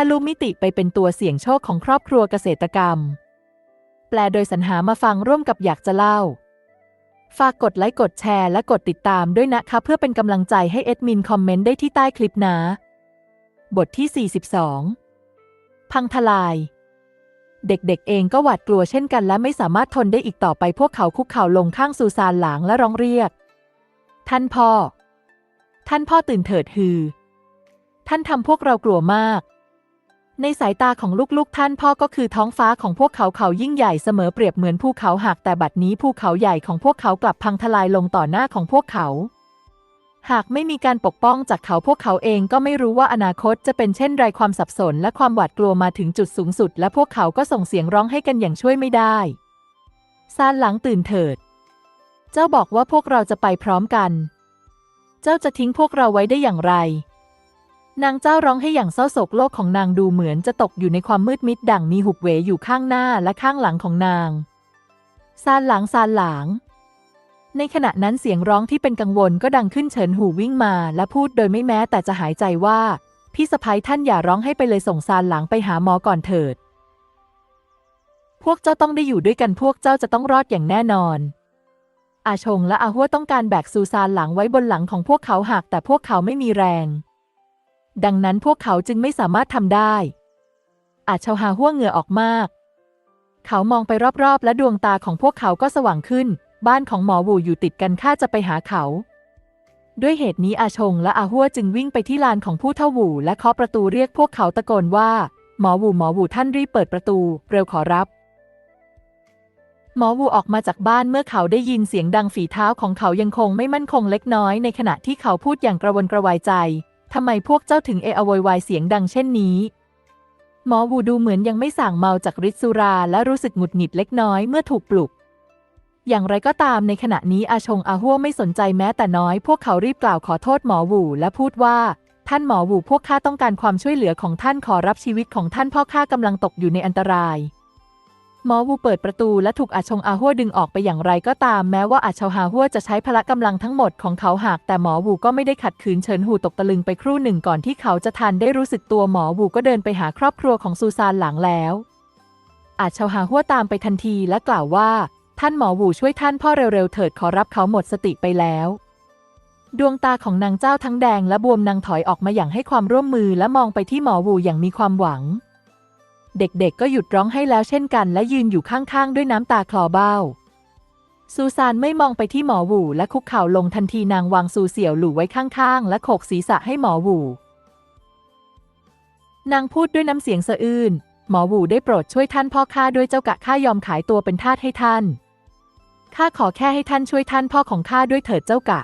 ทะลุมิติไปเป็นตัวเสี่ยงโชคของครอบครัวเกษตรกรรม แปลโดยสรรหามาฟังร่วมกับอยากจะเล่า ฝากกดไลค์กดแชร์และกดติดตามด้วยนะคะ เพื่อเป็นกำลังใจให้เอดมินคอมเมนต์ได้ที่ใต้คลิปนะ บทที่ 42 พังทลาย เด็กๆเองก็หวาดกลัวเช่นกัน และไม่สามารถทนได้อีกต่อไปพวกเขาคุกเข่าลงข้างซูซานหลางและร้องเรียก ท่านพ่อ ท่านพ่อตื่นเถิดฮือ ท่านทำพวกเรากลัวมาก ในสายตาของลูกๆ ท่านพ่อก็คือท้องฟ้าของพวกเขาเขายิ่งใหญ่เสมอเปรียบเหมือนภูเขาหักแต่บัดนี้ภูเขาใหญ่ของพวกเขากลับพังทลายลงต่อหน้าของพวกเขา หากไม่มีการปกป้องจากเขาพวกเขาเองก็ไม่รู้ว่าอนาคตจะเป็นเช่นไรความสับสนและความหวาดกลัวมาถึงจุดสูงสุด และพวกเขาก็ส่งเสียงร้องให้กันอย่างช่วยไม่ได้ซานหลังตื่นเถิด เจ้าบอกว่าพวกเราจะไปพร้อมกัน เจ้าจะทิ้งพวกเราไว้ได้อย่างไร นางเจ้าร้องให้อย่างเศร้าโศกโลกของนางดูเหมือนจะตกอยู่ในความมืดมิดดั่งมีหุบเหวอยู่ข้างหน้าและข้างหลังของนาง ซานหลังซานหลัง ในขณะนั้นเสียงร้องที่เป็นกังวลก็ดังขึ้นเฉินหูวิ่งมา และพูดโดยไม่แม้แต่จะหายใจว่า พี่สะพ้ยท่านอย่าร้องให้ไปเลยส่งซานหลังไปหาหมอก่อนเถิด พวกเจ้าต้องได้อยู่ด้วยกันพวกเจ้าจะต้องรอดอย่างแน่นอนอาชงและอาหัวต้องการแบกซูซานหลังไว้บนหลังของพวกเขาหากแต่พวกเขาไม่มีแรง ดังนั้นพวกเขาจึงไม่สามารถทำได้ อาชาวฮาหัวเหงื่อออกมาก เขามองไปรอบๆ และดวงตาของพวกเขาก็สว่างขึ้น บ้านของหมอวูอยู่ติดกันข้าจะไปหาเขา ด้วยเหตุนี้อาชงและอาหัวจึงวิ่งไปที่ลานของผู้เท่าวูและเคาะประตูเรียกพวกเขาตะโกนว่า หมอวูหมอวูท่านรีบเปิดประตู เร็วขอรับหมอวูออกมาจากบ้านเมื่อเขาได้ยินเสียงดังฝีเท้าของเขายังคงไม่มั่นคงเล็กน้อยในขณะที่เขาพูดอย่างกระวนกระวายใจ ทำไมพวกเจ้าถึงเออโวยวายเสียงดังเช่นนี้ หมอวูดูเหมือนยังไม่ส่างเมาจากฤทธิ์สุราและรู้สึกหงุดหงิดเล็กน้อยเมื่อถูกปลุก อย่างไรก็ตามในขณะนี้อาชงอาหัวไม่สนใจแม้แต่น้อย พวกเขารีบกล่าวขอโทษหมอวูและพูดว่า ท่านหมอวูพวกข้าต้องการความช่วยเหลือของท่านขอรับชีวิตของท่านพ่อข้ากำลังตกอยู่ในอันตราย หมอวูเปิดประตูและถูกอาชงอาหัวดึงออกไปอย่างไรก็ตามแม้ว่าอาชงอาหัวจะใช้พละกำลังทั้งหมดของเขาหาก แต่หมอวูก็ไม่ได้ขัดขืนเฉินหูตกตะลึงไปครู่หนึ่งก่อนที่เขาจะทันได้รู้สึกตัวหมอวูก็เดินไปหาครอบครัวของซูซานหลังแล้ว อาชงอาหัวตามไปทันทีและกล่าวว่า ท่านหมอวูช่วยท่านพ่อเร็วๆเถิดขอรับเขาหมดสติไปแล้ว ดวงตาของนางเจ้าทั้งแดงและบวมนางถอยออกมาอย่างให้ความร่วมมือและมองไปที่หมอวูอย่างมีความหวัง เด็กๆ ก็หยุดร้องให้แล้วเช่นกัน และยืนอยู่ข้างๆ ด้วยน้ำตาคลอเบ้า ซูซานไม่มองไปที่หมอหวูและคุกเข่าลงทันทีนางวางซูเสี่ยวหลู่ไว้ข้างๆ และโขกศีรษะให้หมอหวูนางพูดด้วยน้ำเสียงสะอื้นหมอหวูได้โปรดช่วยท่านพ่อข้าด้วยเจ้ากะข้ายอมขายตัวเป็นทาสให้ท่านข้าขอแค่ให้ท่านช่วยท่านพ่อของข้าด้วยเถิดเจ้ากะ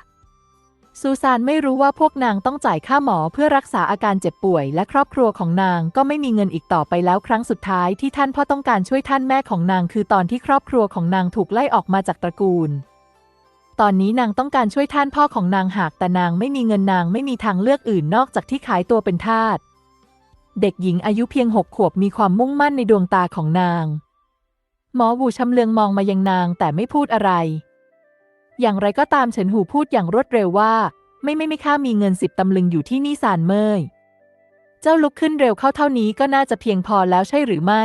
ซูซานไม่รู้ว่าพวกนางต้องจ่ายค่าหมอเพื่อรักษาอาการเจ็บป่วย และครอบครัวของนางก็ไม่มีเงินอีกต่อไปแล้วครั้งสุดท้ายที่ท่านพ่อต้องการช่วยท่านแม่ของนางคือตอนที่ครอบครัวของนางถูกไล่ออกมาจากตระกูล ตอนนี้นางต้องการช่วยท่านพ่อของนางหากแต่นางไม่มีเงินนางไม่มีทางเลือกอื่นนอกจากที่ขายตัวเป็นทาสเด็กหญิงอายุเพียงหกขวบมีความมุ่งมั่นในดวงตาของนาง หมอวูชำเลืองมองมายังนางแต่ไม่พูดอะไร อย่างไรก็ตามเฉินหูพูดอย่างรวดเร็วว่า ไม่ไม่ไม่ข้ามีเงินสิบตำลึงอยู่ที่นี่ซานเมยเจ้าลุกขึ้นเร็วเข้าเท่านี้ก็น่าจะเพียงพอแล้วใช่หรือไม่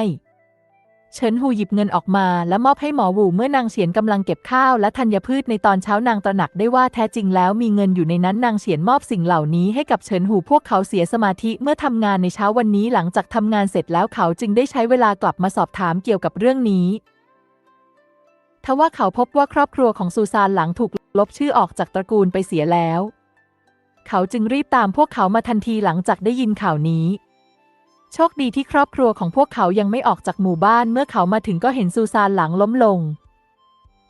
เฉินหูหยิบเงินออกมาและมอบให้หมอหูเมื่อนางเฉียนกำลังเก็บข้าวและธัญพืชในตอนเช้านางตระหนักได้ว่าแท้จริงแล้วมีเงินอยู่ในนั้นนางเฉียนมอบสิ่งเหล่านี้ให้กับเฉินหูพวกเขาเสียสมาธิเมื่อทำงานในเช้าวันนี้หลังจากทำงานเสร็จแล้วเขาจึงได้ใช้เวลากลับมาสอบถามเกี่ยวกับเรื่องนี้ ทว่าเขาพบว่าครอบครัวของซูซานหลังถูกลบชื่อออกจากตระกูลไปเสียแล้ว เขาจึงรีบตามพวกเขามาทันทีหลังจากได้ยินข่าวนี้ โชคดีที่ครอบครัวของพวกเขายังไม่ออกจากหมู่บ้านเมื่อเขามาถึงก็เห็นซูซานหลังล้มลง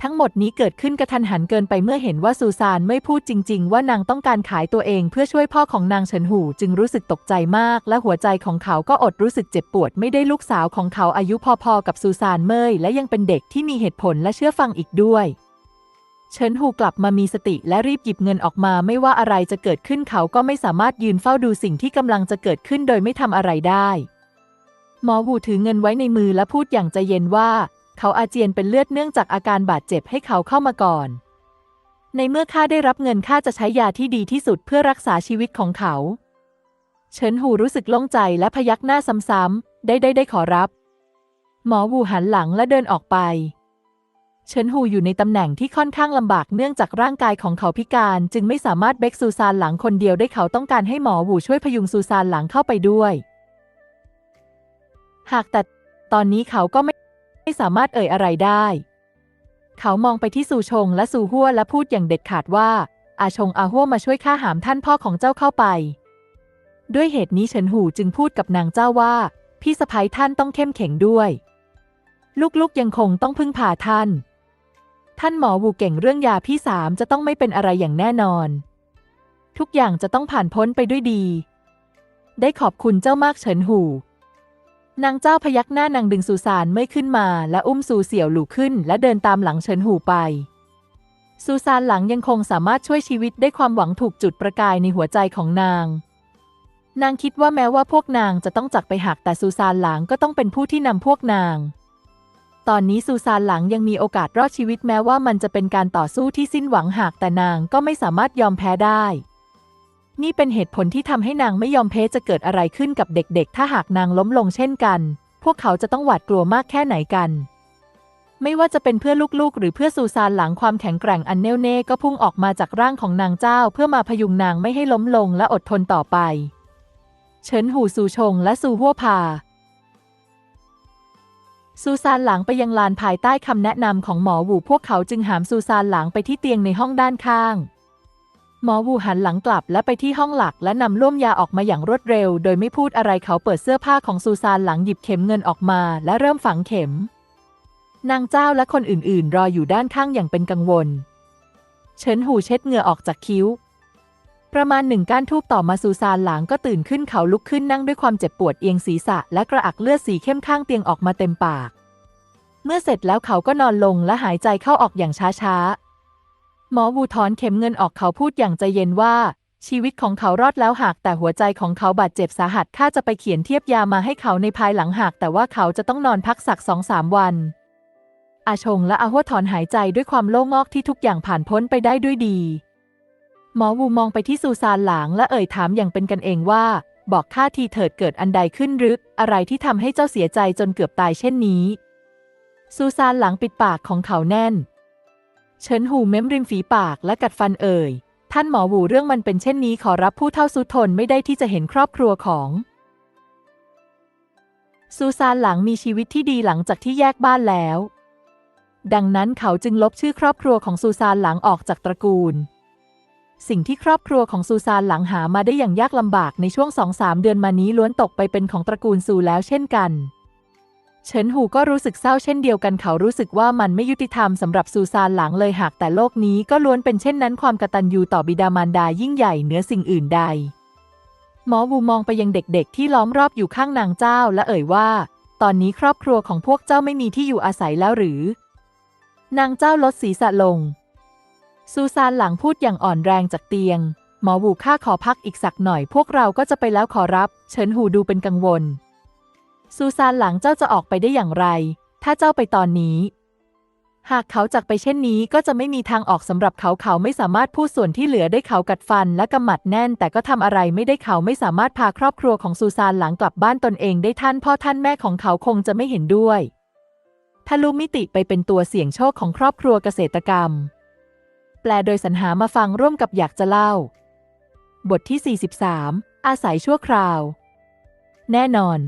ทั้งหมดนี้เกิดขึ้นกระทันหันเกินไปเมื่อเห็นว่าซูซานไม่พูดจริง ๆ ว่านางต้องการขายตัวเองเพื่อช่วยพ่อของนางเฉินหูจึงรู้สึกตกใจมาก และหัวใจของเขาก็อดรู้สึกเจ็บปวด ไม่ได้ลูกสาวของเขาอายุพอๆกับซูซานเมยและยังเป็นเด็กที่มีเหตุผลและเชื่อฟังอีกด้วย เฉินหูกลับมามีสติและรีบหยิบเงินออกมาไม่ว่าอะไรจะเกิดขึ้นเขาก็ไม่สามารถยืนเฝ้าดูสิ่งที่กำลังจะเกิดขึ้นโดยไม่ทำอะไรได้หมอหูถือเงินไว้ในมือและพูดอย่างใจเย็นว่า เขาอาเจียนเป็นเลือดเนื่องจากอาการบาดเจ็บให้เขาเข้ามาก่อน ในเมื่อข้าได้รับเงินข้าจะใช้ยาที่ดีที่สุดเพื่อรักษาชีวิตของเขา เฉินหูรู้สึกโล่งใจและพยักหน้าซ้ำๆ ได้ได้ได้ขอรับ หมอวูหันหลังและเดินออกไป เฉินหูอยู่ในตำแหน่งที่ค่อนข้างลำบากเนื่องจากร่างกายของเขาพิการจึงไม่สามารถเบกซูซานหลังคนเดียวได้เขาต้องการให้หมอวูช่วยพยุงซูซานหลังเข้าไปด้วย หากแต่ตอนนี้เขาก็ไม่ ไม่สามารถเอ่ยอะไรได้ เขามองไปที่ซูชงและซูฮัวและพูดอย่างเด็ดขาดว่า อาชงอาฮัวมาช่วยข้าหามท่านพ่อของเจ้าเข้าไป ด้วยเหตุนี้เฉินหูจึงพูดกับนางเจ้าว่า พี่สะพ้ยท่านต้องเข้มแข็งด้วย ลูกๆยังคงต้องพึ่งพาท่าน ท่านหมอวูเก่งเรื่องยาพี่สามจะต้องไม่เป็นอะไรอย่างแน่นอน ทุกอย่างจะต้องผ่านพ้นไปด้วยดี ได้ขอบคุณเจ้ามากเฉินหู นางเจ้าพยักหน้านางดึงซูซานไม่ขึ้นมา และอุ้มซูเสี่ยวหลู่ขึ้น และเดินตามหลังเฉินหูไป ซูซานหลังยังคงสามารถช่วยชีวิตได้ความหวังถูกจุดประกายในหัวใจของนาง นางคิดว่าแม้ว่าพวกนางจะต้องจากไปหักแต่ซูซานหลังก็ต้องเป็นผู้ที่นำพวกนาง ตอนนี้ซูซานหลังยังมีโอกาสรอดชีวิตแม้ว่ามันจะเป็นการต่อสู้ที่สิ้นหวังหากแต่นางก็ไม่สามารถยอมแพ้ได้ นี่เป็นเหตุผลที่ทำให้นางไม่ยอมแพ้จะเกิดอะไรขึ้นกับเด็กๆ ถ้าหากนางล้มลงเช่นกัน พวกเขาจะต้องหวาดกลัวมากแค่ไหนกัน ไม่ว่าจะเป็นเพื่อลูกๆ หรือเพื่อซูซานหลังความแข็งแกร่งอันแน่วแน่ก็พุ่งออกมาจากร่างของนางเจ้า เพื่อมาพยุงนางไม่ให้ล้มลงและอดทนต่อไป เฉินหูซูชงและซูฮัวพาซูซานหลังไปยังลานภายใต้คำแนะนำของหมอหวูพวกเขาจึงหามซูซานหลังไปที่เตียงในห้องด้านข้าง หมอวูหันหลังกลับและไปที่ห้องหลักและนำล่วมยาออกมาอย่างรวดเร็ว โดยไม่พูดอะไรเขาเปิดเสื้อผ้าของซูซานหลังหยิบเข็มเงินออกมา และเริ่มฝังเข็ม นางเจ้าและคนอื่นๆ รออยู่ด้านข้างอย่างเป็นกังวล เฉินหูเช็ดเหงื่อออกจากคิ้ว ประมาณหนึ่งก้านทูบต่อมาซูซานหลังก็ตื่นขึ้นเขาลุกขึ้นนั่งด้วยความเจ็บปวดเอียงศีรษะ และกระอักเลือดสีเข้มข้างเตียงออกมาเต็มปาก เมื่อเสร็จแล้วเขาก็นอนลงและหายใจเข้าออกอย่างช้าๆ หมอวูถอนเข็มเงินออกเขาพูดอย่างใจเย็นว่า ชีวิตของเขารอดแล้วหากแต่หัวใจของเขาบาดเจ็บสาหัสข้าจะไปเขียนเทียบยามาให้เขาในภายหลังหาก แต่ว่าเขาจะต้องนอนพักสักสองสามวัน อาชงและอาหัวถอนหายใจด้วยความโล่งอกที่ทุกอย่างผ่านพ้นไปได้ด้วยดี หมอวูมองไปที่ซูซานหลางและเอ่ยถามอย่างเป็นกันเองว่า บอกข้าทีเถิดเกิดอันใดขึ้นหรืออะไรที่ทำให้เจ้าเสียใจจนเกือบตายเช่นนี้ซูซานหลังปิดปากของเขาแน่น เฉินหูเม้มริมฝีปากและกัดฟันเอ่ย ท่านหมอวูเรื่องมันเป็นเช่นนี้ขอรับผู้เท่าสุดทนไม่ได้ที่จะเห็นครอบครัวของซูซานหลังมีชีวิตที่ดีหลังจากที่แยกบ้านแล้ว ดังนั้นเขาจึงลบชื่อครอบครัวของซูซานหลังออกจากตระกูล สิ่งที่ครอบครัวของซูซานหลังหามาได้อย่างยากลำบากในช่วงสองสามเดือนมานี้ล้วนตกไปเป็นของตระกูลซูแล้วเช่นกัน เฉินหูก็รู้สึกเศร้าเช่นเดียวกันเขารู้สึกว่ามันไม่ยุติธรรมสำหรับซูซานหลังเลยหากแต่โลกนี้ก็ล้วนเป็นเช่นนั้นความกตัญญูต่อบิดามารดายิ่งใหญ่เหนือสิ่งอื่นใด หมอวูมองไปยังเด็กๆ ที่ล้อมรอบอยู่ข้างนางเจ้าและเอ่ยว่า ตอนนี้ครอบครัวของพวกเจ้าไม่มีที่อยู่อาศัยแล้วหรือ นางเจ้าลดศีรษะลง ซูซานหลังพูดอย่างอ่อนแรงจากเตียง หมอวูข้าขอพักอีกสักหน่อย พวกเราก็จะไปแล้วขอรับ เฉินหูดูเป็นกังวล ซูซานหลังเจ้าจะออกไปได้อย่างไร ถ้าเจ้าไปตอนนี้ หากเขาจากไปเช่นนี้ก็จะไม่มีทางออกสำหรับเขาเขาไม่สามารถพูดส่วนที่เหลือได้เขากัดฟันและกำหมัดแน่น แต่ก็ทำอะไรไม่ได้เขาไม่สามารถพาครอบครัวของซูซานหลังกลับบ้านตนเองได้ท่านพ่อท่านแม่ของเขาคงจะไม่เห็นด้วยทะลุมิติไปเป็นตัวเสี่ยงโชคของครอบครัวเกษตรกรรม แปลโดยสรรหามาฟังร่วมกับอยากจะเล่า บทที่ 43 อาศัยชั่วคราว แน่นอน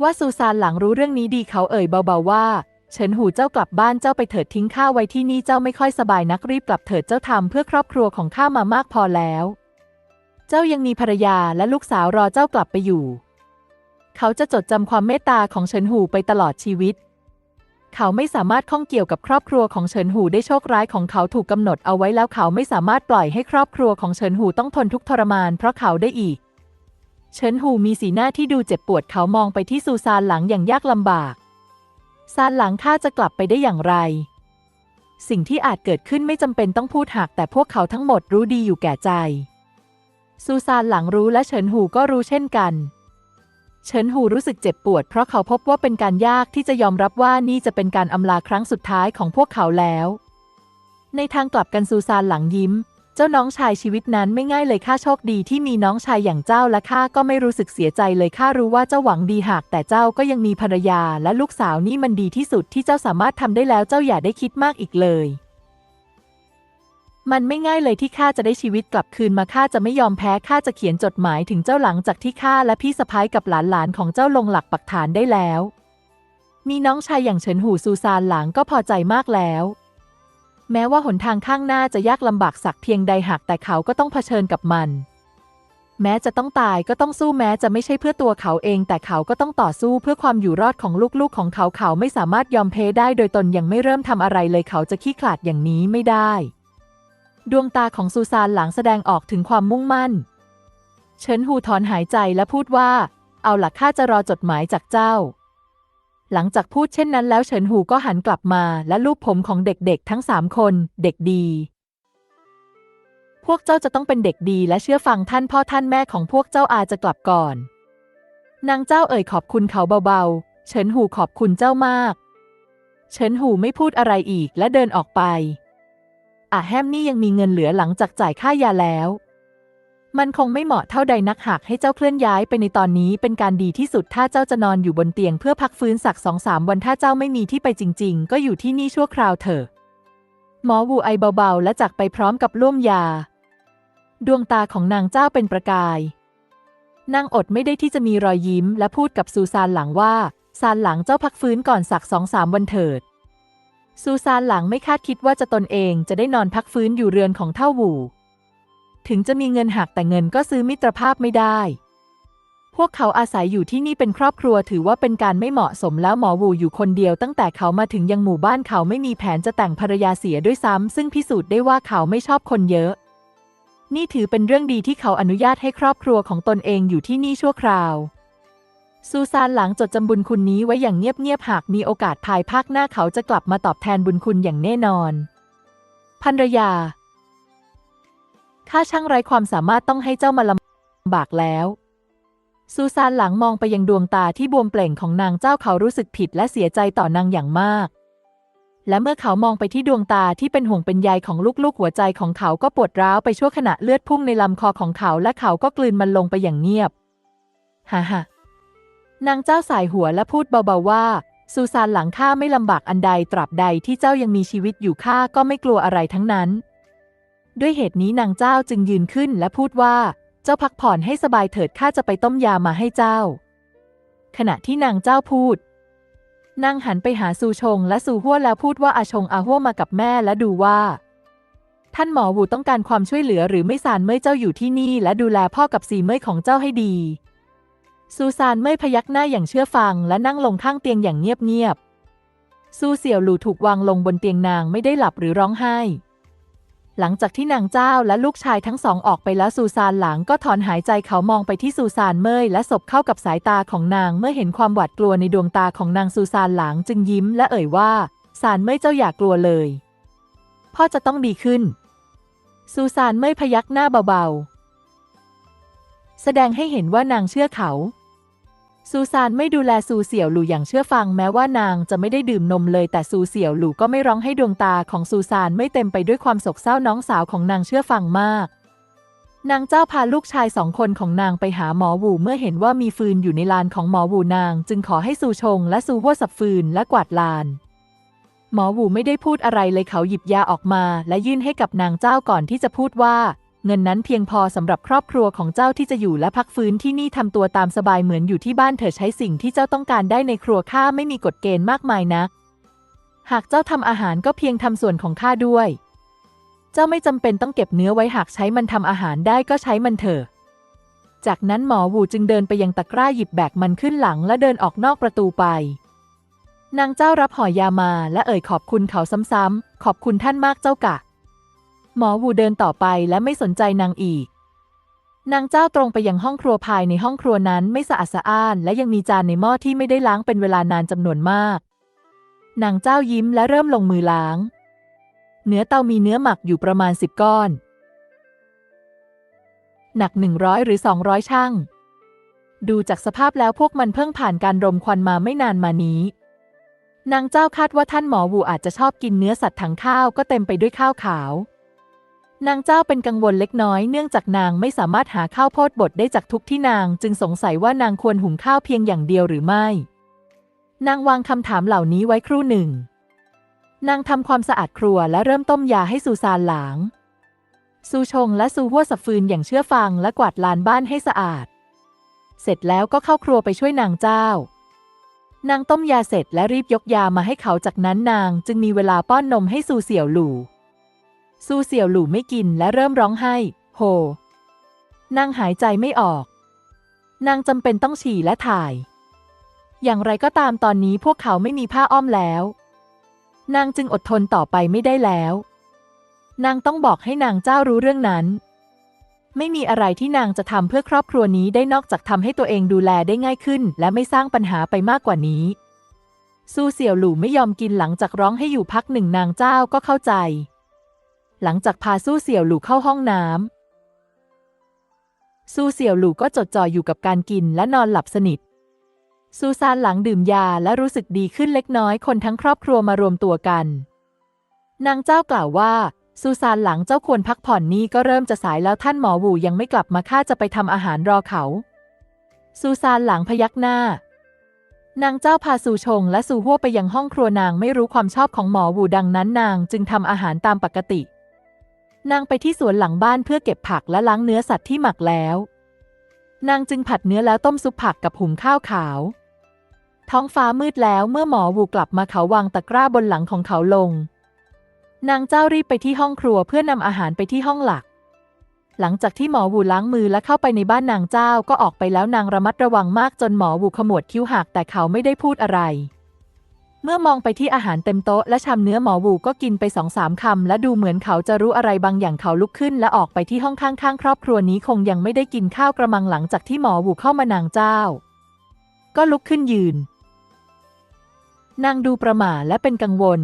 ว่าซูซานหลังรู้เรื่องนี้ดีเขาเอ่ยเบาๆว่า เฉินหูเจ้ากลับบ้านเจ้าไปเถิดทิ้งข้าไว้ที่นี่เจ้าไม่ค่อยสบายนักรีบกลับเถิดเจ้าทำเพื่อครอบครัวของข้ามามากพอแล้ว เจ้ายังมีภรรยาและลูกสาวรอเจ้ากลับไปอยู่ เขาจะจดจำความเมตตาของเฉินหูไปตลอดชีวิต เขาไม่สามารถข้องเกี่ยวกับครอบครัวของเฉินหูได้โชคร้ายของเขาถูกกำหนดเอาไว้แล้วเขาไม่สามารถปล่อยให้ครอบครัวของเฉินหูต้องทนทุกข์ทรมานเพราะเขาได้อีก เฉินหูมีสีหน้าที่ดูเจ็บปวดเขามองไปที่ซูซานหลังอย่างยากลำบาก ซานหลังข้าจะกลับไปได้อย่างไร สิ่งที่อาจเกิดขึ้นไม่จำเป็นต้องพูดหากแต่พวกเขาทั้งหมดรู้ดีอยู่แก่ใจ ซูซานหลังรู้และเฉินหูก็รู้เช่นกัน เฉินหูรู้สึกเจ็บปวด เพราะเขาพบว่าเป็นการยากที่จะยอมรับว่านี่จะเป็นการอำลาครั้งสุดท้ายของพวกเขาแล้ว ในทางกลับกันซูซานหลังยิ้ม เจ้าน้องชายชีวิตนั้นไม่ง่ายเลยข้าโชคดีที่มีน้องชายอย่างเจ้าและข้าก็ไม่รู้สึกเสียใจเลยข้ารู้ว่าเจ้าหวังดีหากแต่เจ้าก็ยังมีภรรยาและลูกสาวนี่มันดีที่สุดที่เจ้าสามารถทำได้แล้วเจ้าอย่าได้คิดมากอีกเลย มันไม่ง่ายเลยที่ข้าจะได้ชีวิตกลับคืนมาข้าจะไม่ยอมแพ้ข้าจะเขียนจดหมายถึงเจ้าหลังจากที่ข้าและพี่สะพ้ายกับหลานๆของเจ้าลงหลักปักฐานได้แล้ว มีน้องชายอย่างเฉินหูซูซานหลังก็พอใจมากแล้ว แม้ว่าหนทางข้างหน้าจะยากลำบากสักเพียงใดหากแต่เขาก็ต้องเผชิญกับมัน แม้จะต้องตายก็ต้องสู้แม้จะไม่ใช่เพื่อตัวเขาเอง แต่เขาก็ต้องต่อสู้เพื่อความอยู่รอดของลูกๆของเขาเขาไม่สามารถยอมแพ้ได้ โดยตนยังไม่เริ่มทำอะไรเลยเขาจะขี้ขลาดอย่างนี้ไม่ได้ ดวงตาของซูซานหลังแสดงออกถึงความมุ่งมั่น เฉินหูถอนหายใจและพูดว่า เอาหล่ะข้าจะรอจดหมายจากเจ้า หลังจากพูดเช่นนั้นแล้วเฉินหูก็หันกลับมาและลูบผมของเด็กๆ ทั้งสามคน เด็กดี พวกเจ้าจะต้องเป็นเด็กดีและเชื่อฟังท่านพ่อท่านแม่ของพวกเจ้าอาจะกลับก่อน นางเจ้าเอ่ยขอบคุณเขาเบาๆ เฉินหูขอบคุณเจ้ามาก เฉินหูไม่พูดอะไรอีกและเดินออกไปอะแฮมนี่ยังมีเงินเหลือหลังจากจ่ายค่ายาแล้ว มันคงไม่เหมาะเท่าใดนักหากให้เจ้าเคลื่อนย้ายไปในตอนนี้เป็นการดีที่สุดถ้าเจ้าจะนอนอยู่บนเตียงเพื่อพักฟื้นสักสองสามวันถ้าเจ้าไม่มีที่ไปจริง ๆ ก็อยู่ที่นี่ชั่วคราวเถอะหมอวูไอเบาๆ และจากไปพร้อมกับล่วมยา ดวงตาของนางเจ้าเป็นประกาย นางอดไม่ได้ที่จะมีรอยยิ้ม และพูดกับซูซานหลังว่าซานหลังเจ้าพักฟื้นก่อนสักสองสามวันเถิด ซูซานหลังไม่คาดคิดว่าจะตนเองจะได้นอนพักฟื้นอยู่เรือนของเท่าหู ถึงจะมีเงินหักแต่เงินก็ซื้อมิตรภาพไม่ได้ พวกเขาอาศัยอยู่ที่นี่เป็นครอบครัวถือว่าเป็นการไม่เหมาะสมแล้วหมอวูอยู่คนเดียวตั้งแต่เขามาถึงยังหมู่บ้านเขาไม่มีแผนจะแต่งภรรยาเสียด้วยซ้ำซึ่งพิสูจน์ได้ว่าเขาไม่ชอบคนเยอะ นี่ถือเป็นเรื่องดีที่เขาอนุญาตให้ครอบครัวของตนเองอยู่ที่นี่ชั่วคราวซูซานหลังจดจำบุญคุณนี้ไว้อย่างเงียบๆ หากมีโอกาสภายภาคหน้าเขาจะกลับมาตอบแทนบุญคุณอย่างแน่นอน ภรรยา ข้าช่างไร้ความสามารถต้องให้เจ้ามาลำบากแล้ว ซูซานหลังมองไปยังดวงตาที่บวมเปล่งของนางเจ้าเขารู้สึกผิดและเสียใจต่อนางอย่างมาก และเมื่อเขามองไปที่ดวงตาที่เป็นห่วงเป็นใยของลูกๆหัวใจของเขาก็ปวดร้าวไปชั่วขณะเลือดพุ่งในลำคอของเขาและเขาก็กลืนมันลงไปอย่างเงียบฮ่าฮ่านางเจ้าสายหัวและพูดเบาๆว่าซูซานหลังข้าไม่ลำบากอันใดตราบใดที่เจ้ายังมีชีวิตอยู่ข้าก็ไม่กลัวอะไรทั้งนั้น ด้วยเหตุนี้นางเจ้าจึงยืนขึ้นและพูดว่า เจ้าพักผ่อนให้สบายเถิดข้าจะไปต้มยามาให้เจ้า ขณะที่นางเจ้าพูด นางหันไปหาซูชงและซูฮั่วแล้วพูดว่าอาชงอาฮั่วมากับแม่และดูว่า ท่านหมอวูต้องการความช่วยเหลือหรือไม่ซานเมื่อเจ้าอยู่ที่นี่และดูแลพ่อกับสีเมื่อของเจ้าให้ดี ซูซานเมื่อพยักหน้าอย่างเชื่อฟังและนั่งลงข้างเตียงอย่างเงียบๆซูเสี่ยวหลู่ถูกวางลงบนเตียงนางไม่ได้หลับหรือร้องไห้ หลังจากที่นางเจ้าและลูกชายทั้งสองออกไปแล้วซูซานหลังก็ถอนหายใจเขามองไปที่ซูซานเมยและสบเข้ากับสายตาของนางเมื่อเห็นความหวาดกลัวในดวงตาของนางซูซานหลังจึงยิ้มและเอ่ยว่าซานเมยเจ้าอย่ากลัวเลย พ่อจะต้องดีขึ้น ซูซานเมยพยักหน้าเบาๆ แสดงให้เห็นว่านางเชื่อเขา ซูซานไม่ดูแลซูเสี่ยวหลู่อย่างเชื่อฟังแม้ว่านางจะไม่ได้ดื่มนมเลยแต่ซูเสี่ยวหลู่ก็ไม่ร้องให้ดวงตาของซูซานไม่เต็มไปด้วยความโศกเศร้าน้องสาวของนางเชื่อฟังมาก นางเจ้าพาลูกชายสองคนของนางไปหาหมอวูเมื่อเห็นว่ามีฟืนอยู่ในลานของหมอวูนาง จึงขอให้ซูชงและซูหัวสับฟืนและกวาดลานหมอวูไม่ได้พูดอะไรเลยเขาหยิบยาออกมา และยื่นให้กับนางเจ้าก่อนที่จะพูดว่า เงินนั้นเพียงพอสำหรับครอบครัวของเจ้าที่จะอยู่และพักฟื้นที่นี่ทำตัวตามสบายเหมือนอยู่ที่บ้านเธอใช้สิ่งที่เจ้าต้องการได้ในครัวข้าไม่มีกฎเกณฑ์มากมายนักหากเจ้าทำอาหารก็เพียงทำส่วนของข้าด้วย เจ้าไม่จำเป็นต้องเก็บเนื้อไว้หากใช้มันทำอาหารได้ก็ใช้มันเถอะ จากนั้นหมอวูจึงเดินไปยังตะกร้าหยิบแบกมันขึ้นหลังและเดินออกนอกประตูไปนางเจ้ารับห่อยามาและเอ่ยขอบคุณเขาซ้ำๆขอบคุณท่านมากเจ้ากะ หมอวูเดินต่อไปและไม่สนใจนางอีก นางเจ้าตรงไปยังห้องครัวภายในห้องครัวนั้นไม่สะอาดสะอ้าน และยังมีจานในหม้อที่ไม่ได้ล้างเป็นเวลานานจำนวนมาก นางเจ้ายิ้มและเริ่มลงมือล้าง เนื้อเตามีเนื้อหมักอยู่ประมาณสิบก้อน หนักหนึ่งร้อยหรือสองร้อยช่างดูจากสภาพแล้วพวกมันเพิ่งผ่านการรมควันมาไม่นานมานี้ นางเจ้าคาดว่าท่านหมอวูอาจจะชอบกินเนื้อสัตว์ถังข้าวก็เต็มไปด้วยข้าวขาว นางเจ้าเป็นกังวลเล็กน้อยเนื่องจากนางไม่สามารถหาข้าวโพดบดได้จากทุกที่นาง จึงสงสัยว่านางควรหุงข้าวเพียงอย่างเดียวหรือไม่ นางวางคำถามเหล่านี้ไว้ครู่หนึ่ง นางทำความสะอาดครัวและเริ่มต้มยาให้ซูซานหลาง ซูชงและซูหัวสับฟืนอย่างเชื่อฟังและกวาดลานบ้านให้สะอาด เสร็จแล้วก็เข้าครัวไปช่วยนางเจ้านางต้มยาเสร็จและรีบยกยามาให้เขาจากนั้นนางจึงมีเวลาป้อนนมให้ซูเสี่ยวหลู่ ซูเสี่ยวหลู่ไม่กินและเริ่มร้องไห้ โฮ นางหายใจไม่ออก นางจำเป็นต้องฉี่และถ่าย อย่างไรก็ตามตอนนี้พวกเขาไม่มีผ้าอ้อมแล้ว นางจึงอดทนต่อไปไม่ได้แล้ว นางต้องบอกให้นางเจ้ารู้เรื่องนั้น ไม่มีอะไรที่นางจะทำเพื่อครอบครัวนี้ได้นอกจากทำให้ตัวเองดูแลได้ง่ายขึ้น และไม่สร้างปัญหาไปมากกว่านี้ซูเสี่ยวหลู่ไม่ยอมกินหลังจากร้องให้อยู่พักหนึ่งนางเจ้าก็เข้าใจ หลังจากพาซูเสี่ยวหลู่เข้าห้องน้ำซูเสี่ยวหลู่ก็จดจ่ออยู่กับการกินและนอนหลับสนิทซูซานหลังดื่มยาและรู้สึกดีขึ้นเล็กน้อยคนทั้งครอบครัวมารวมตัวกัน นางเจ้ากล่าวว่าซูซานหลังเจ้าควรพักผ่อนนี่ก็เริ่มจะสายแล้วท่านหมอวูยังไม่กลับมาข้าจะไปทำอาหารรอเขา ซูซานหลังพยักหน้า นางเจ้าพาซูชงและซูฮั่วไปยังห้องครัวนางไม่รู้ความชอบของหมอวูดังนั้นนางจึงทำอาหารตามปกติ นางไปที่สวนหลังบ้านเพื่อเก็บผักและล้างเนื้อสัตว์ที่หมักแล้ว นางจึงผัดเนื้อแล้วต้มซุปผักกับหุงข้าวขาว ท้องฟ้ามืดแล้วเมื่อหมอวูกลับมาเขาวางตะกร้าบนหลังของเขาลง นางเจ้ารีบไปที่ห้องครัวเพื่อนำอาหารไปที่ห้องหลัก หลังจากที่หมอวูล้างมือและเข้าไปในบ้านนางเจ้าก็ออกไปแล้วนางระมัดระวังมากจนหมอวูขมวดคิ้วหักแต่เขาไม่ได้พูดอะไร เมื่อมองไปที่อาหารเต็มโต๊ะและชำเนื้อหมอวูก็กินไปสองสามคำและดูเหมือนเขาจะรู้อะไรบางอย่างเขาลุกขึ้นและออกไปที่ห้องข้างๆ ครอบครัวนี้คงยังไม่ได้กินข้าวกระมังหลังจากที่หมอวูเข้ามานางเจ้า ก็ลุกขึ้นยืน นางดูประหม่าและเป็นกังวล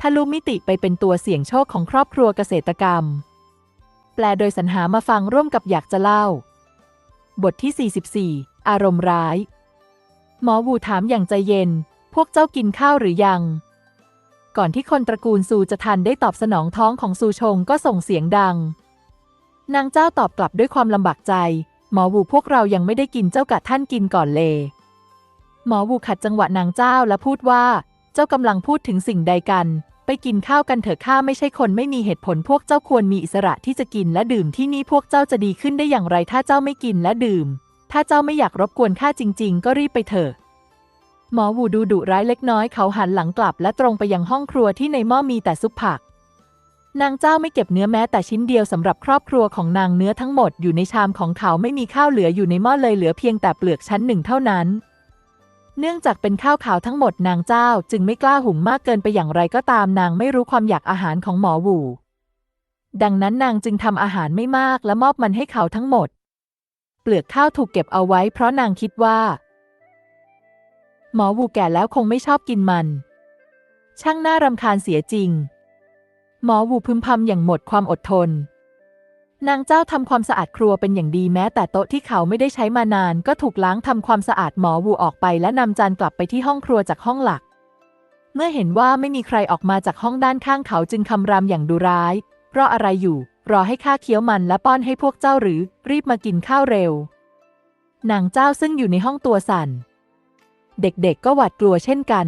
ทะลุมิติไปเป็นตัวเสี่ยงโชคของครอบครัวเกษตรกรรม แปลโดยสรรหามาฟังร่วมกับอยากจะเล่า บทที่ 44 อารมณ์ร้าย หมอวูถามอย่างใจเย็น พวกเจ้ากินข้าวหรือยัง ก่อนที่คนตระกูลซูจะทันได้ตอบสนองท้องของซูชงก็ส่งเสียงดัง นางเจ้าตอบกลับด้วยความลำบากใจ หมอวูพวกเรายังไม่ได้กินเจ้ากะท่านกินก่อนเลยหมอวูขัดจังหวะนางเจ้าและพูดว่า เจ้ากำลังพูดถึงสิ่งใดกัน ไปกินข้าวกันเถอะข้าไม่ใช่คนไม่มีเหตุผลพวกเจ้าควรมีอิสระที่จะกินและดื่มที่นี่พวกเจ้าจะดีขึ้นได้อย่างไรถ้าเจ้าไม่กินและดื่ม ถ้าเจ้าไม่อยากรบกวนข้าจริง ๆ ก็รีบไปเถอะ หมอวูดูดุร้ายเล็กน้อยเขาหันหลังกลับและตรงไปยังห้องครัวที่ในหม้อมีแต่ซุปผัก นางเจ้าไม่เก็บเนื้อแม้แต่ชิ้นเดียวสำหรับครอบครัวของนางเนื้อทั้งหมดอยู่ในชามของเขาไม่มีข้าวเหลืออยู่ในหม้อเลยเหลือเพียงแต่เปลือกชั้นหนึ่งเท่านั้น เนื่องจากเป็นข้าวขาวทั้งหมดนางเจ้าจึงไม่กล้าหุงมากเกินไปอย่างไรก็ตามนางไม่รู้ความอยากอาหารของหมอหวูดังนั้นนางจึงทำอาหารไม่มากและมอบมันให้เขาทั้งหมด เปลือกข้าวถูกเก็บเอาไว้เพราะนางคิดว่า หมอวูแก่แล้วคงไม่ชอบกินมัน ช่างน่ารำคาญเสียจริง หมอวูพึมพำอย่างหมดความอดทน นางเจ้าทำความสะอาดครัวเป็นอย่างดีแม้แต่โต๊ะที่เขาไม่ได้ใช้มานาน ก็ถูกล้างทำความสะอาดหมอวูออกไปและนำจานกลับไปที่ห้องครัวจากห้องหลัก เมื่อเห็นว่าไม่มีใครออกมาจากห้องด้านข้างเขาจึงคำรามอย่างดุร้าย เพราะอะไรอยู่ รอให้ข้าเคี้ยวมันและป้อนให้พวกเจ้าหรือ รีบมากินข้าวเร็วนางเจ้าซึ่งอยู่ในห้องตัวสั่น เด็กๆ ก็หวาดกลัวเช่นกัน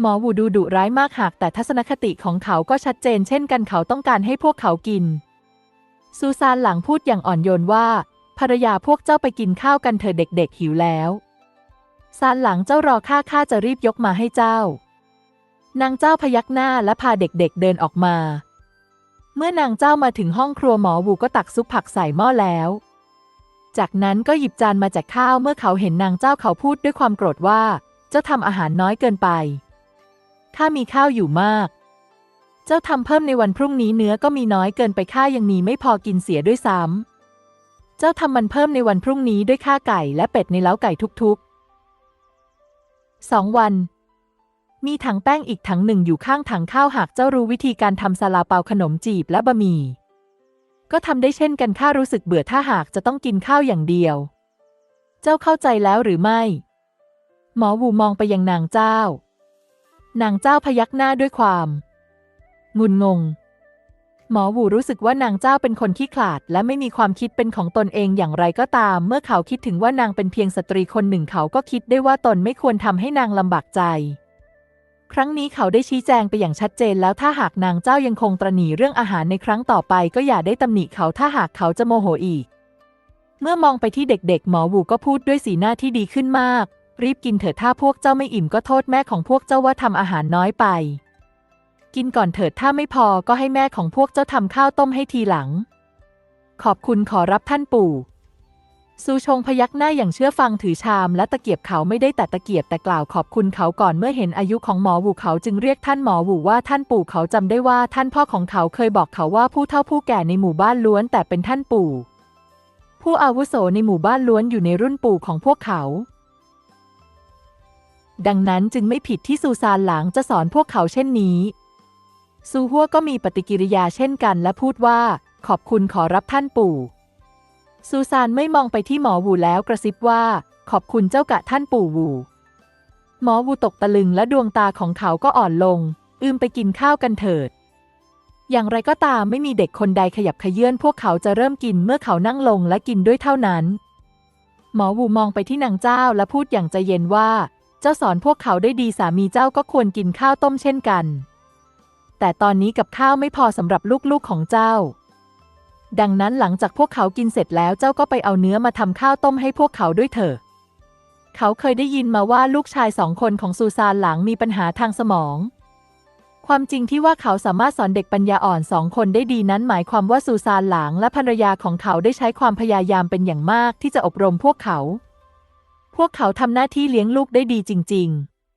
หมอวูดูดุร้ายมากหากแต่ทัศนคติของเขาก็ชัดเจนเช่นกันเขาต้องการให้พวกเขากิน ซูซานหลังพูดอย่างอ่อนโยนว่า ภรรยาพวกเจ้าไปกินข้าวกันเถอะเด็กๆหิวแล้วซานหลังเจ้ารอข้าข้าจะรีบยกมาให้เจ้า นางเจ้าพยักหน้าและพาเด็กๆเดินออกมา เมื่อนางเจ้ามาถึงห้องครัวหมอวูก็ตักซุปผักใส่หม้อแล้ว จากนั้นก็หยิบจานมาแจกข้าวเมื่อเขาเห็นนางเจ้าเขาพูดด้วยความโกรธว่า เจ้าทำอาหารน้อยเกินไป ข้ามีข้าวอยู่มาก เจ้าทำเพิ่มในวันพรุ่งนี้เนื้อก็มีน้อยเกินไปข้ายังมีไม่พอกินเสียด้วยซ้ำ เจ้าทำมันเพิ่มในวันพรุ่งนี้ด้วยข้าไก่และเป็ดในเล้าไก่ทุกๆสองวัน มีถังแป้งอีกถังหนึ่งอยู่ข้างถังข้าวหากเจ้ารู้วิธีการทำซาลาเปาขนมจีบและบะหมี่ ก็ทำได้เช่นกันข้ารู้สึกเบื่อถ้าหากจะต้องกินข้าวอย่างเดียว เจ้าเข้าใจแล้วหรือไม่ หมอวูมองไปยังนางเจ้า นางเจ้าพยักหน้าด้วยความ งุนงง หมอหูรู้สึกว่านางเจ้าเป็นคนขี้ขลาด และไม่มีความคิดเป็นของตนเองอย่างไรก็ตาม เมื่อเขาคิดถึงว่านางเป็นเพียงสตรีคนหนึ่งเขาก็คิดได้ว่าตนไม่ควรทำให้นางลำบากใจ ครั้งนี้เขาได้ชี้แจงไปอย่างชัดเจนแล้วถ้าหากนางเจ้ายังคงตรหนีเรื่องอาหารในครั้งต่อไป ก็อย่าได้ตำหนิเขาถ้าหากเขาจะโมโหอีก เมื่อมองไปที่เด็กๆ หมอหูก็พูดด้วยสีหน้าที่ดีขึ้นมาก รีบกินเถิดถ้าพวกเจ้าไม่อิ่มก็โทษแม่ของพวกเจ้าว่าทำอาหารน้อยไป กินก่อนเถิดถ้าไม่พอก็ให้แม่ของพวกเจ้าทำข้าวต้มให้ทีหลัง ขอบคุณขอรับท่านปู่ ซูชงพยักหน้าอย่างเชื่อฟังถือชามและตะเกียบเขาไม่ได้แต่ตะเกียบแต่กล่าวขอบคุณเขาก่อนเมื่อเห็นอายุของหมอหูเขาจึงเรียกท่านหมอหูว่าท่านปู่เขาจำได้ว่าท่านพ่อของเขาเคยบอกเขาว่าผู้เฒ่าผู้แก่ในหมู่บ้านล้วนแต่เป็นท่านปู่ ผู้อาวุโสในหมู่บ้านล้วนอยู่ในรุ่นปู่ของพวกเขา ดังนั้นจึงไม่ผิดที่ซูซานหลางจะสอนพวกเขาเช่นนี้ ซูฮัวก็มีปฏิกิริยาเช่นกันและพูดว่า ขอบคุณขอรับท่านปู่ ซูซานไม่มองไปที่หมอวูแล้วกระซิบว่า ขอบคุณเจ้ากะท่านปู่วูหมอวูตกตะลึงและดวงตาของเขาก็อ่อนลง อืมไปกินข้าวกันเถิด อย่างไรก็ตามไม่มีเด็กคนใดขยับขยื่นพวกเขาจะเริ่มกินเมื่อเขานั่งลงและกินด้วยเท่านั้น หมอวูมองไปที่นางเจ้าและพูดอย่างใจเย็นว่า เจ้าสอนพวกเขาได้ดีสามีเจ้าก็ควรกินข้าวต้มเช่นกัน แต่ตอนนี้กับข้าวไม่พอสำหรับลูกๆของเจ้า ดังนั้นหลังจากพวกเขากินเสร็จแล้วเจ้าก็ไปเอาเนื้อมาทำข้าวต้มให้พวกเขาด้วยเถอะ เขาเคยได้ยินมาว่าลูกชายสองคนของซูซานหลังมีปัญหาทางสมอง ความจริงที่ว่าเขาสามารถสอนเด็กปัญญาอ่อนสองคนได้ดีนั้นหมายความว่าซูซานหลังและภรรยาของเขาได้ใช้ความพยายามเป็นอย่างมากที่จะอบรมพวกเขา พวกเขาทำหน้าที่เลี้ยงลูกได้ดีจริง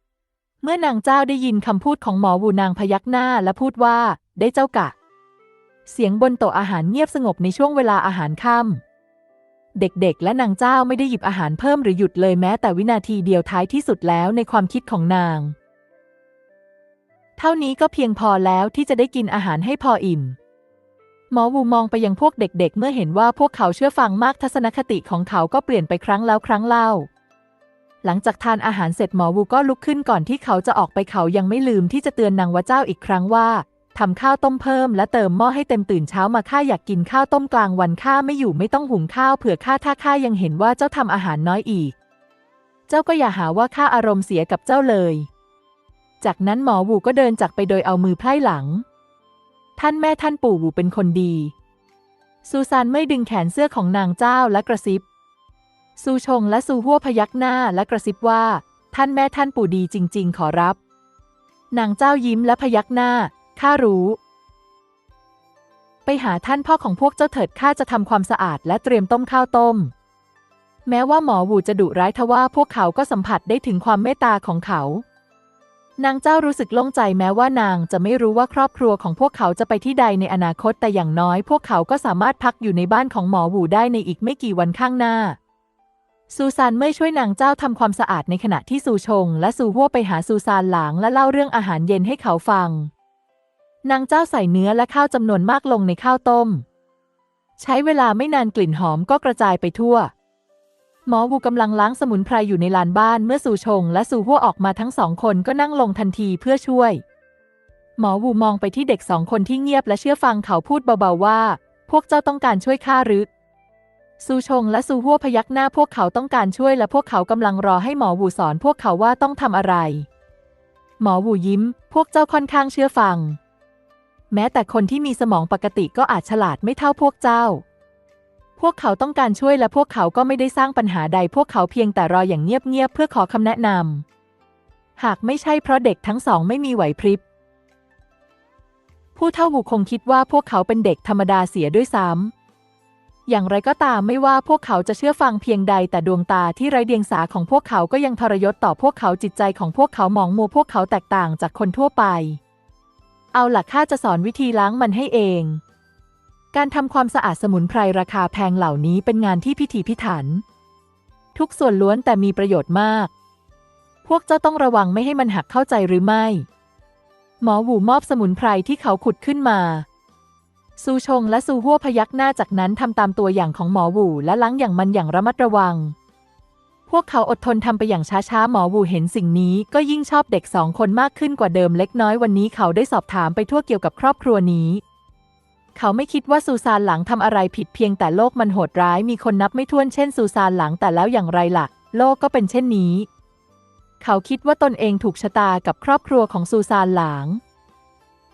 ๆ เมื่อนางเจ้าได้ยินคำพูดของหมอวูนางพยักหน้าและพูดว่าได้เจ้ากะ เสียงบนโต๊ะอาหารเงียบสงบในช่วงเวลาอาหารค่ำเด็กๆ และนางเจ้าไม่ได้หยิบอาหารเพิ่มหรือหยุดเลยแม้แต่วินาทีเดียวท้ายที่สุดแล้วในความคิดของนาง เท่านี้ก็เพียงพอแล้วที่จะได้กินอาหารให้พออิ่ม หมอวูมองไปยังพวกเด็กๆ เมื่อเห็นว่าพวกเขาเชื่อฟังมากทัศนคติของเขาก็เปลี่ยนไปครั้งแล้วครั้งเล่าหลังจากทานอาหารเสร็จหมอวูก็ลุกขึ้นก่อนที่เขาจะออกไปเขายังไม่ลืมที่จะเตือนนางว่าเจ้าอีกครั้งว่า ทำข้าวต้มเพิ่มและเติมหม้อให้เต็มตื่นเช้ามาข้าอยากกินข้าวต้มกลางวันข้าไม่อยู่ไม่ต้องหุงข้าวเผื่อข้าถ้าข้ายังเห็นว่าเจ้าทำอาหารน้อยอีก เจ้าก็อย่าหาว่าข้าอารมณ์เสียกับเจ้าเลย จากนั้นหมอวูก็เดินจากไปโดยเอามือไพร่หลัง ท่านแม่ท่านปู่วูเป็นคนดี ซูซานไม่ดึงแขนเสื้อของนางเจ้าและกระซิบ ซูชงและซูฮัวพยักหน้าและกระซิบว่า ท่านแม่ท่านปู่ดีจริง ๆ ขอรับ นางเจ้ายิ้มและพยักหน้า ข้ารู้ ไปหาท่านพ่อของพวกเจ้าเถิดข้าจะทำความสะอาดและเตรียมต้มข้าวต้ม แม้ว่าหมอวูจะดุร้ายทว่าพวกเขาก็สัมผัสได้ถึงความเมตตาของเขา นางเจ้ารู้สึกโล่งใจแม้ว่านางจะไม่รู้ว่าครอบครัวของพวกเขาจะไปที่ใดในอนาคตแต่อย่างน้อย พวกเขาก็สามารถพักอยู่ในบ้านของหมอวูได้ในอีกไม่กี่วันข้างหน้าซูซานเมื่อช่วยนางเจ้าทำความสะอาดในขณะที่ซูชง และซูฮัวไปหาซูซานหลางและเล่าเรื่องอาหารเย็นให้เขาฟัง นางเจ้าใส่เนื้อและข้าวจำนวนมากลงในข้าวต้ม ใช้เวลาไม่นานกลิ่นหอมก็กระจายไปทั่ว หมอวูกำลังล้างสมุนไพรอยู่ในลานบ้านเมื่อซูชง และซูฮัวออกมาทั้งสองคนก็นั่งลงทันทีเพื่อช่วย หมอวูมองไปที่เด็กสองคนที่เงียบและเชื่อฟังเขาพูดเบาๆว่า พวกเจ้าต้องการช่วยข้าหรือซูชงและซูฮัวพยักหน้าพวกเขาต้องการช่วยและพวกเขากำลังรอให้หมอวูสอนพวกเขาว่าต้องทำอะไร หมอวูยิ้ม พวกเจ้าค่อนข้างเชื่อฟัง แม้แต่คนที่มีสมองปกติก็อาจฉลาดไม่เท่าพวกเจ้า พวกเขาต้องการช่วยและพวกเขาก็ไม่ได้สร้างปัญหาใด พวกเขาเพียงแต่รออย่างเงียบๆเพื่อขอคำแนะนำหากไม่ใช่เพราะเด็กทั้งสองไม่มีไหวพริบ ผู้เฒ่าหูคงคิดว่าพวกเขาเป็นเด็กธรรมดาเสียด้วยซ้ำอย่างไรก็ตามไม่ว่าพวกเขาจะเชื่อฟังเพียงใดแต่ดวงตาที่ไร้เดียงสาของพวกเขาก็ยังทรยศต่อพวกเขาจิตใจของพวกเขามองมัวพวกเขาแตกต่างจากคนทั่วไป เอาหลักข้าจะสอนวิธีล้างมันให้เอง การทำความสะอาดสมุนไพรราคาแพงเหล่านี้เป็นงานที่พิถีพิถัน ทุกส่วนล้วนแต่มีประโยชน์มาก พวกเจ้าต้องระวังไม่ให้มันหักเข้าใจหรือไม่ หมอหูมอบสมุนไพรที่เขาขุดขึ้นมาซูชงและซูฮัวพยักหน้าจากนั้นทำตามตัวอย่างของหมอหูและล้างอย่างมันอย่างระมัดระวัง พวกเขาอดทนทำไปอย่างช้าๆ หมอหูเห็นสิ่งนี้ก็ยิ่งชอบเด็กสองคนมากขึ้นกว่าเดิมเล็กน้อยวันนี้เขาได้สอบถามไปทั่วเกี่ยวกับครอบครัวนี้ เขาไม่คิดว่าซูซานหลังทำอะไรผิดเพียงแต่โลกมันโหดร้ายมีคนนับไม่ถ้วนเช่นซูซานหลังแต่แล้วอย่างไรล่ะ โลกก็เป็นเช่นนี้ เขาคิดว่าตนเองถูกชะตากับครอบครัวของซูซานหลาง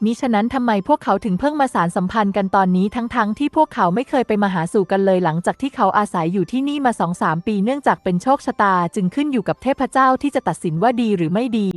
มิฉะนั้นทำไมพวกเขาถึงเพิ่งมาสารสัมพันธ์กันตอนนี้ทั้งๆทที่พวกเขาไม่เคยไปมาหาสู่กันเลยหลังจากที่เขาอาศัยอยู่ที่นี่มาสองสามปีเนื่องจากเป็นโชคชะตา จึงขึ้นอยู่กับเทพเจ้าที่จะตัดสินว่าดีหรือไม่ดี